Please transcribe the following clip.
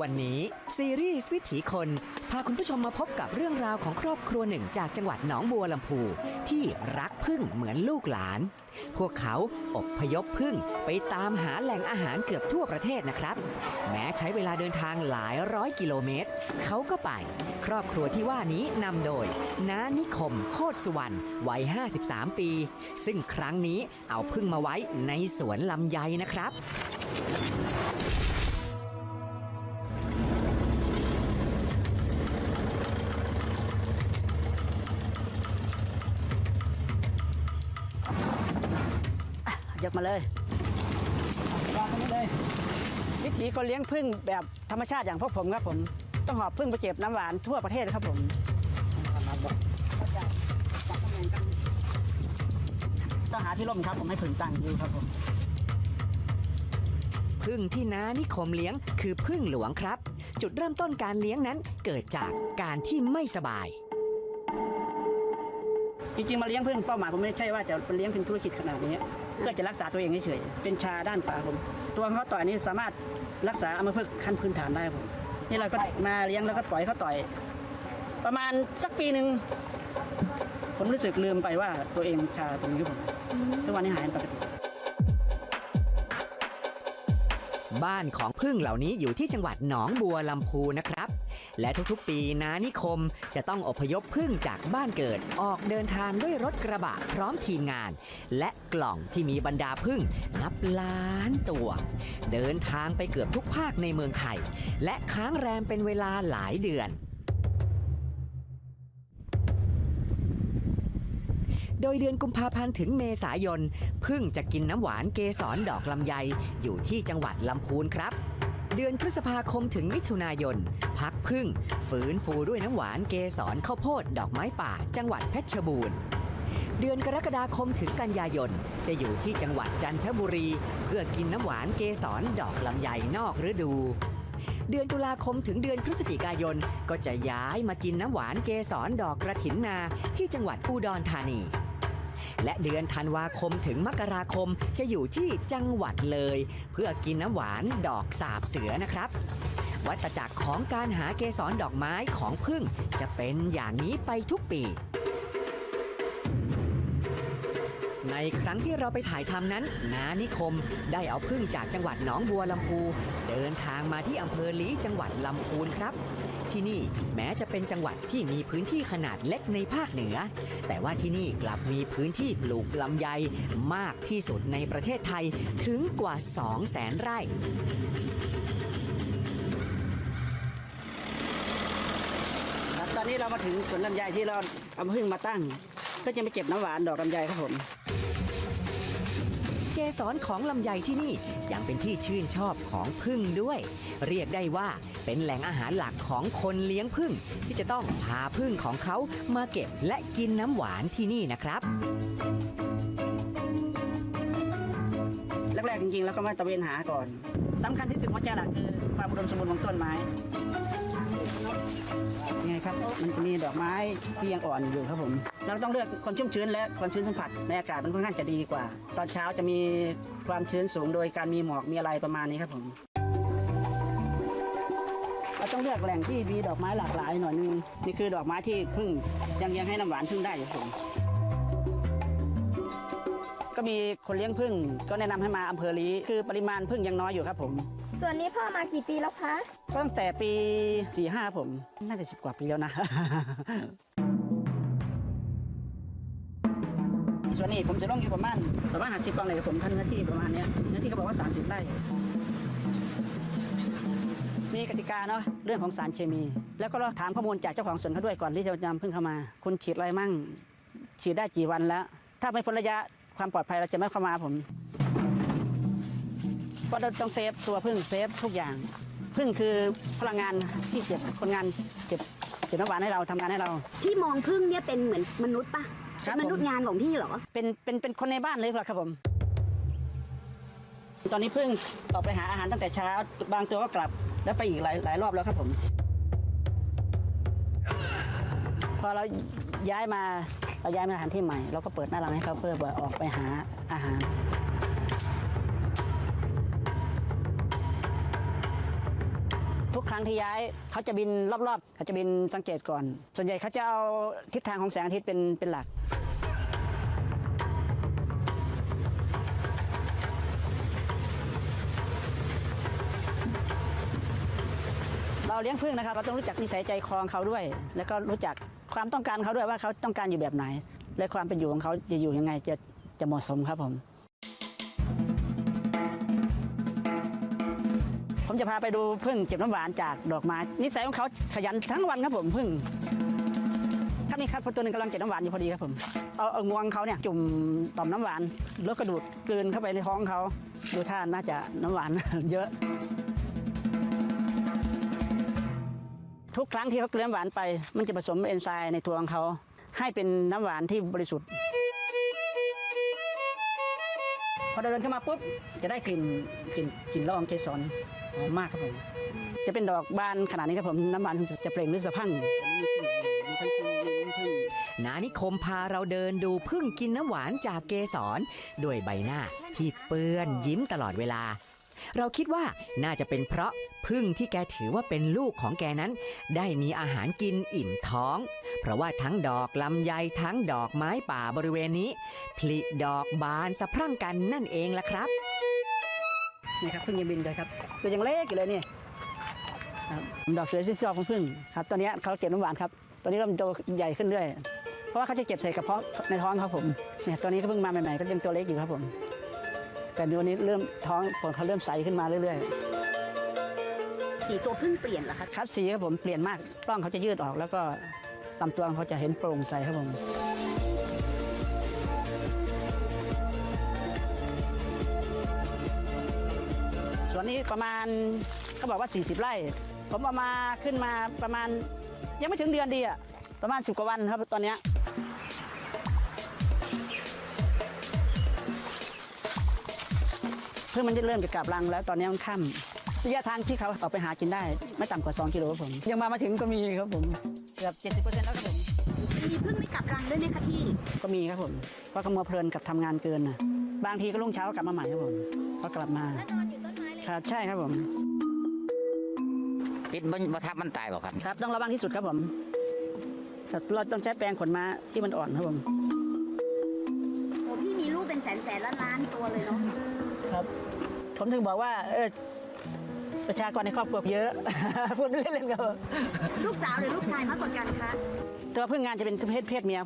วันนี้ซีรีส์วิถีคน พาคุณผู้ชมมาพบกับเรื่องราวของครอบครัวหนึ่งจากจังหวัดหนองบัวลำพู ที่รักพึ่งเหมือนลูกหลาน พวกเขาอบพยพพึ่งไปตามหาแหล่งอาหารเกือบทั่วประเทศนะครับ แม้ใช้เวลาเดินทางหลายร้อยกิโลเมตร เขาก็ไป ครอบครัวที่ว่านี้นำโดยน้านิคมโคตรสุวรรณวัย 53 ปี ซึ่งครั้งนี้เอาพึ่งมาไว้ในสวนลำไยนะครับ ยกมาเลยวางตรงนี้เลยวิถีคนเลี้ยงพึ่งแบบธรรมชาติอย่างพวกผมครับผม ต้องหอบพึ่งไปเจ็บน้ำหวานทั่วประเทศครับผมต้องหาที่ร่มครับผมให้พึ่งตั้งอยู่ครับผมพึ่งที่น้านิคมเลี้ยงคือพึ่งหลวงครับ จุดเริ่มต้นการเลี้ยงนั้นเกิดจากการที่ไม่สบาย จริงๆมาเลี้ยงพึ่งเป้าหมายผมไม่ใช่ว่าจะเลี้ยงเป็นธุรกิจขนาดนี้เพื่อจะรักษาตัวเองเฉยๆเป็นชาด้านปาผม ตัวเขาต่อยนี้สามารถรักษาอัมพฤกษ์ขั้นพื้นฐานได้ผมนี่เราก็มาเลี้ยงแล้วก็ปล่อยเขาต่อย ประมาณสักปีหนึ่งผมรู้สึกลืมไปว่าตัวเองชาตรงนี้ผมทุกวันนี้หายเป็นปกติบ้านของพึ่งเหล่านี้อยู่ที่จังหวัดหนองบัวลำพูนะครับ และทุกๆปีนานิคมจะต้องอพยพพึ่งจากบ้านเกิดออกเดินทางด้วยรถกระบะพร้อมทีมงาน และกล่องที่มีบรรดาพึ่งนับล้านตัว เดินทางไปเกือบทุกภาคในเมืองไทย และค้างแรมเป็นเวลาหลายเดือนโดยเดือนกุมภาพันธ์ถึงเมษายนพึ่งจะกินน้ำหวานเกสรดอกลำไยอยู่ที่จังหวัดลำพูนครับ เดือนพฤษภาคมถึงมิถุนายน พักพึ่งฟื้นฟูด้วยน้ำหวานเกสรข้าวโพด ดอกไม้ป่า จังหวัดเพชรบูรณ์ เดือนกรกฎาคมถึงกันยายน จะอยู่ที่จังหวัดจันทบุรี เพื่อกินน้ำหวานเกสรดอกลำไยนอกฤดูเดือนตุลาคมถึงเดือนพฤศจิกายน ก็จะย้ายมากินน้ำหวานเกสรดอกกระถินนาที่จังหวัดอุดรธานี และเดือนธันวาคมถึงมกราคมจะอยู่ที่จังหวัดเลย เพื่อกินน้ำหวานดอกสาบเสือนะครับ วัตจักรของการหาเกสรดอกไม้ของพึ่งจะเป็นอย่างนี้ไปทุกปีในครั้งที่เราไปถ่ายทำนั้น นานิคมได้เอาพึ่งจากจังหวัดหนองบัวลำพู เดินทางมาที่อำเภอลีจังหวัดลำพูนครับ ที่นี่แม้จะเป็นจังหวัดที่มีพื้นที่ขนาดเล็กในภาคเหนือ แต่ว่าที่นี่กลับมีพื้นที่ปลูกลำไยมากที่สุดในประเทศไทยถึงกว่า 2 0 0แสนไร่ครับตอนนี้เรามาถึงสวนลำไยที่เราเอาพึ่งมาตั้งก็จะไปเก็บน้ำหวานดอกลำไยครับผม เกสรของลำไยที่นี่ยังเป็นที่ชื่นชอบของพึ่งด้วย เรียกได้ว่าเป็นแหล่งอาหารหลักของคนเลี้ยงพึ่ง ที่จะต้องพาพึ่งของเขามาเก็บและกินน้ำหวานที่นี่นะครับ แรกๆจริงๆ แล้วก็มาตะเวนหาก่อนสำคัญที่สุดหัวใจหลักคือความอุดมสมบูรณ์ของต้นไม้ยังไงครับมันจะมีดอกไม้ที่ยังอ่อนอยู่ครับผม เราต้องเลือกความชุ่มชื้นและความชื้นสัมผัสในอากาศมันค่อนข้างจะดีกว่า ตอนเช้าจะมีความชื้นสูงโดยการมีหมอกมีอะไรประมาณนี้ครับผมเราต้องเลือกแหล่งที่มีดอกไม้หลากหลายหน่อยนึงนี่คือดอกไม้ที่พึ่งยังยังให้น้ำหวานพึ่งได้ครับผม ก็มีคนเลี้ยงพึ่งก็แนะนำให้มาอำเภอลีคือปริมาณพึ่งยังน้อยอยู่ครับผม ส่วนนี้พ่อมากี่ปีแล้วคะก็ตั้งแต่ปี 45 ผม น่าจะสิบกว่าปีแล้วนะ ส่วนนี้ผมจะลงอยู่ประมาณประมาณ50กล่องเลยครับผมท่านเนื้อที่ประมาณเนี้ยเนื้อที่เขาบอกว่า 30ไร่มีกติกาเนาะเรื่องของสารเคมี แล้วก็เราถามข้อมูลจากเจ้าของสวนเขาด้วยก่อนที่จะนำพึ่งเข้ามา คุณฉีดอะไรมั่ง ฉีดได้กี่วันแล้ว ถ้าไม่พ้นระยะ ความปลอดภัยเราจะไม่เข้ามาผมเพราะเราต้องเซฟตัวพึ่งเซฟทุกอย่าง พึ่งคือพลังงานที่เก็บคนงานเก็บเก็บน้ำหวานให้เราทำงานให้เราพี่มองพึ่งเนี่ยเป็นเหมือนมนุษย์ปะครับเป็นมนุษย์งานของพี่เหรอ เป็นเป็นเป็นคนในบ้านเลยครับผมตอนนี้พึ่งออกไปหาอาหารตั้งแต่เช้า บางตัวก็กลับ แล้วไปอีกหลายหลายรอบแล้วครับผม อเราย้ายมาเราย้ายมาสถานที่ใหม่ เราก็เปิดหน้ารังให้เขาเพื่อออกไปหาอาหารทุกครั้งรั้งที่ย้ายเขาจะบินรอบๆเขาจะบินสังเกตก่อน ส่วนใหญ่เขาจะเอาทิศทางของแสงอาทิตย์เป็นเป็นหลัก เราเลี้ยงพึ่งนะครับ เราต้องรู้จักนิสัยใจคอของเขาด้วย แล้วก็รู้จัก ความต้องการเขาด้วยว่าเขาต้องการอยู่แบบไหน และความเป็นอยู่ของเขาจะอยู่ยังไงจะจะเหมาะสมครับผม ผมจะพาไปดูพึ่งเก็บน้ำหวานจากดอกไม้นิสัยของเขาขยันทั้งวันครับผมพึ่งครับนี่ครับตัวหนึงกำลังเก็บน้ำหวานอยู่พอดีครับผมเอาเอางวงเขาเนี่ยจุ่มต่อมน้ำหวานแล้วกระดูดกลืนเข้าไปในท้องเขาดูท่าน่าจะน้ำหวานเยอะ ทุกครั้งที่เขาเกลือนหวานไป มันจะผสมเอนไซม์ในตัวของเขา ให้เป็นน้ำหวานที่บริสุทธิ์พอเดินเข้ามาปุ๊บจะได้กลิ่นกลิ่นกลิ่นละอองเกสรหอมมากครับผมจะเป็นดอกบานขนาดนี้ครับผมน้ำหวานจะเปล่งหรือสะพังนานิคมพาเราเดินดูพึ่งกินน้ำหวานจากเกสรด้วยใบหน้าที่เปื้อนยิ้มตลอดเวลา เราคิดว่าน่าจะเป็นเพราะพึ่งที่แกถือว่าเป็นลูกของแกนั้น ได้มีอาหารกินอิ่มท้อง เพราะว่าทั้งดอกลำไยทั้งดอกไม้ป่าบริเวณนี้ผลิดอกบานสะพรั่งกันนั่นเองล่ะครับนี่ครับพึ่งยังบินเลยครับตัวยังเล็กอยู่เลยนี่ครับดอกสวยที่ชอบของพึ่งครับตอนนี้เขาเก็บน้ำหวานครับตอนนี้เริ่มโตใหญ่ขึ้นเรื่อยเพราะว่าเขาจะเก็บใส่กระเพาะในท้องครับผมเนี่ยตัวนี้ก็เพิ่งมาใหม่ๆก็ยังตัวเล็กอยู่ครับผม แต่เดี๋ยวนี้เริ่มท้องผลเขาเริ่มใสขึ้นมาเรื่อยๆ สีตัวพึ่งเปลี่ยนเหรอคะครับสีครับผมเปลี่ยนมากปล้องเขาจะยืดออก แล้วก็ลำตัวของเขาจะเห็นโปร่งใสครับผมส่วนนี้ประมาณเขาบอกว่า 40 ไร่ ผมเอามาขึ้นมาประมาณยังไม่ถึงเดือนดีอะประมาณ10กว่าวันครับตอนเนี้ พื่อมันจะเริ่มจะกลับรังแล้วตอนนี้มันค่ำระยะทางที่เขาออกไปหากินได้ ไม่ต่ำกว่า 2 กิโลครับผม ยังมามาถึงก็มีครับผมเกือบ 70%แล้วครับผมมีพึ่งไม่กลับรังด้วยไหมคะพี่ ก็มีครับผมเพราะเขามัวเพลินกับทำงานเกินนะบางทีก็รุ่งเช้ากลับมาใหม่ครับผมพอกลับมาแล้วนอนอยู่ต้นไม้เลยครับใช่ครับผมปิดบนบทับมันตายเปล่าครับครับ ต้องระวังที่สุดครับผมครับเราต้องใช้แปรงขนม้าที่มันอ่อนครับผมโอ้พี่มีลูกเป็นแสนแสนล้านล้านตัวเลยเนาะ ครับ ผมถึงบอกว่า เออประชากรในครอบครัวเยอะ พูดเล่นๆครับผมลูกสาวหรือลูกชายมากกว่ากันคะ ตัวพึ่งงานจะเป็นเพศเพศเมีย